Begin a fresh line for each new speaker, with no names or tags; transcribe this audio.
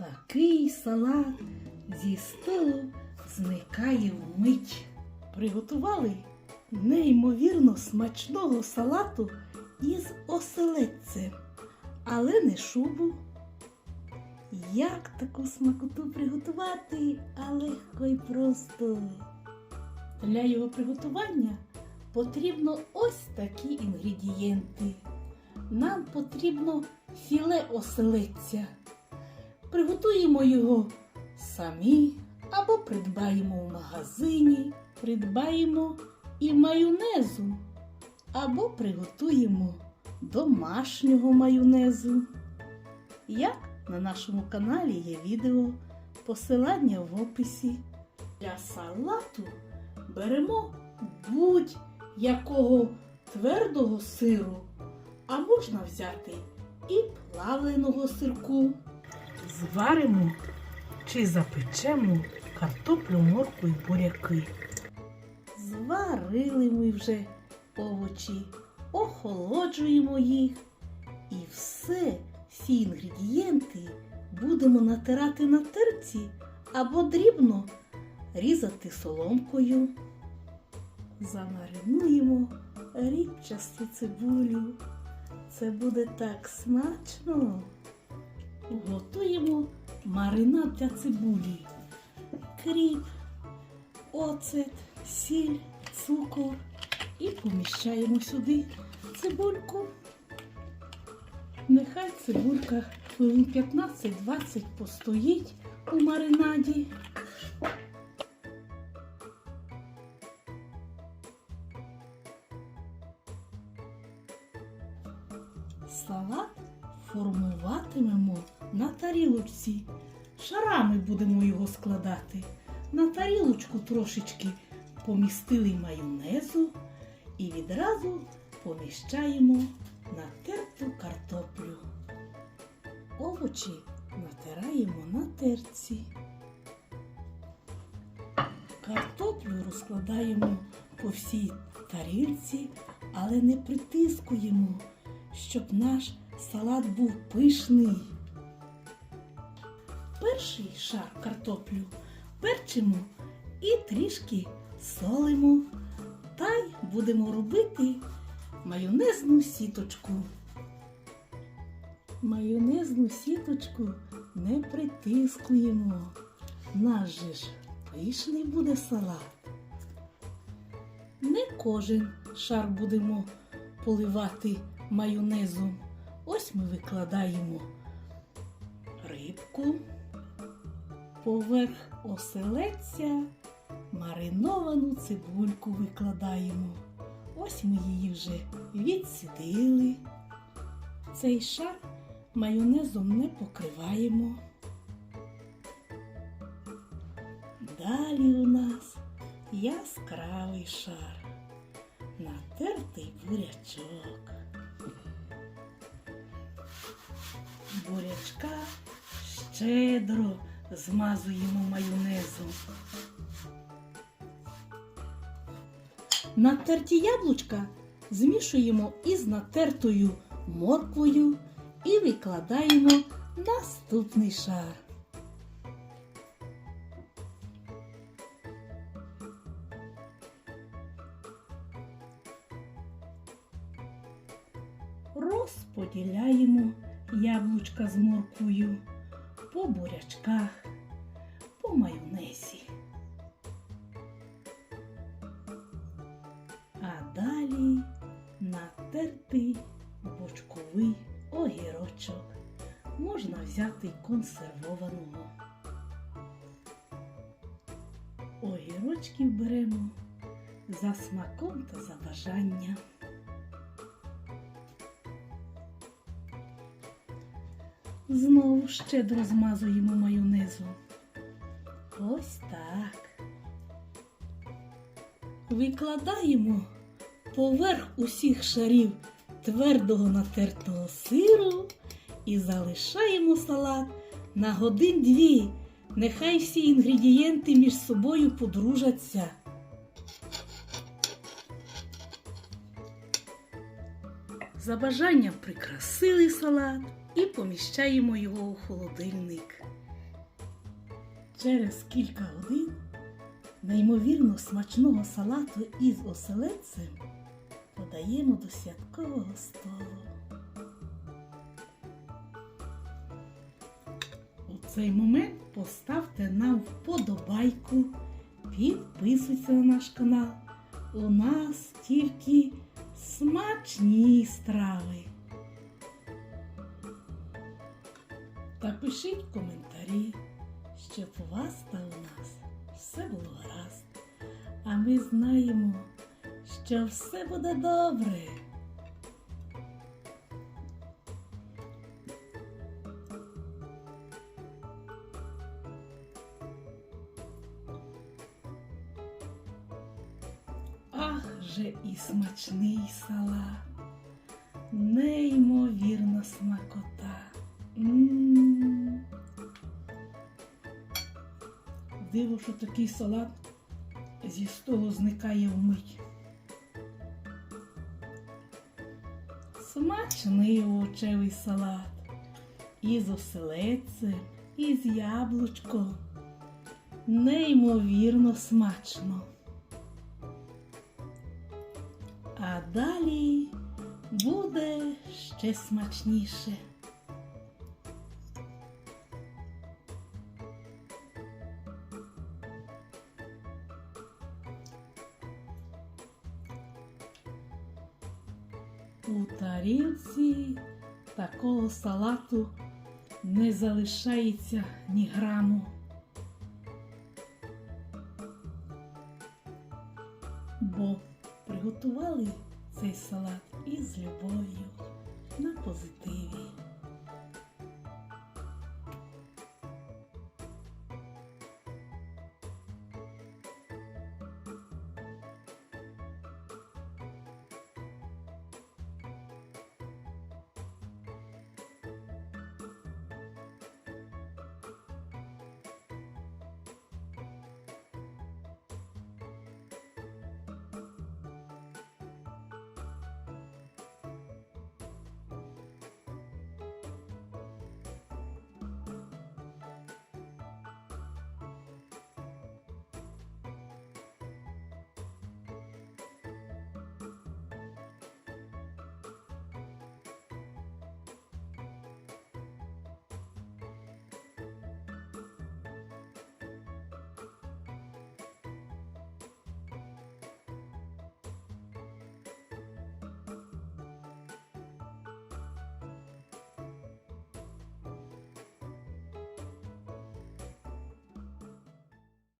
Такий салат зі столу зникає вмить. Приготували неймовірно смачного салату із оселедцем, але не шубу. Як таку смакоту приготувати, а легко і просто. Для його приготування потрібно ось такі інгредієнти. Нам потрібно філе оселедця. Приготуємо його самі або придбаємо в магазині, придбаємо і майонезу, або приготуємо домашнього майонезу. Як на нашому каналі є відео, посилання в описі. Для салату беремо будь-якого твердого сиру, а можна взяти і плавленого сирку. Зваримо чи запечемо картоплю, морку і буряки. Зварили ми вже овочі, охолоджуємо їх і все, всі інгредієнти будемо натирати на терці або дрібно різати соломкою. Замаринуємо рібчасту цибулю. Це буде так смачно. Готуємо маринад для цибулі. Кріп, оцет, сіль, цукор і поміщаємо сюди цибульку. Нехай цибулька хвилин 15-20 постоїть у маринаді. Салат на тарілочці. Шарами будемо його складати. На тарілочку трошечки помістили майонезу і відразу поміщаємо натерту картоплю. Овочі натираємо на терці. Картоплю розкладаємо по всій тарілці, але не притискуємо, щоб наш салат був пишний. Перший шар картоплю перчимо і трішки солимо. Та й будемо робити майонезну сіточку. Майонезну сіточку не притискуємо. Наш же ж пишний буде салат. Не кожен шар будемо поливати майонезом. Ось ми викладаємо рибку, поверх оселедця мариновану цибульку викладаємо. Ось ми її вже відсідили. Цей шар майонезом не покриваємо. Далі у нас яскравий шар, натертий бурячок. Бурячка щедро змазуємо майонезом. Натерті яблучка змішуємо із натертою морквою і викладаємо наступний шар. Розподіляємо яблучка з морквою по бурячках, по майонезі. А далі натертий бочковий огірочок. Можна взяти консервованого. Огірочків беремо за смаком та за бажанням. Знову щедро змазуємо майонезом. Ось так. Викладаємо поверх усіх шарів твердого натертого сиру і залишаємо салат на годин-дві. Нехай всі інгредієнти між собою подружаться. За бажанням прикрасили салат і поміщаємо його у холодильник. Через кілька годин неймовірно смачного салату із оселедцем подаємо до святкового столу. У цей момент поставте нам вподобайку, підписуйтесь на наш канал. У нас тільки смачні страви. Та пишіть коментарі, щоб у вас та у нас все було гаразд. А ми знаємо, що все буде добре. Ах же і смачний салат, неймовірна смакота. М. Диво, що такий салат зі столу зникає вмить. Смачний овочевий салат. Із оселедцем, із яблучком. Неймовірно смачно. А далі буде ще смачніше. У тарілці такого салату не залишається ні граму. Бо приготували цей салат із любов'ю на позитиві.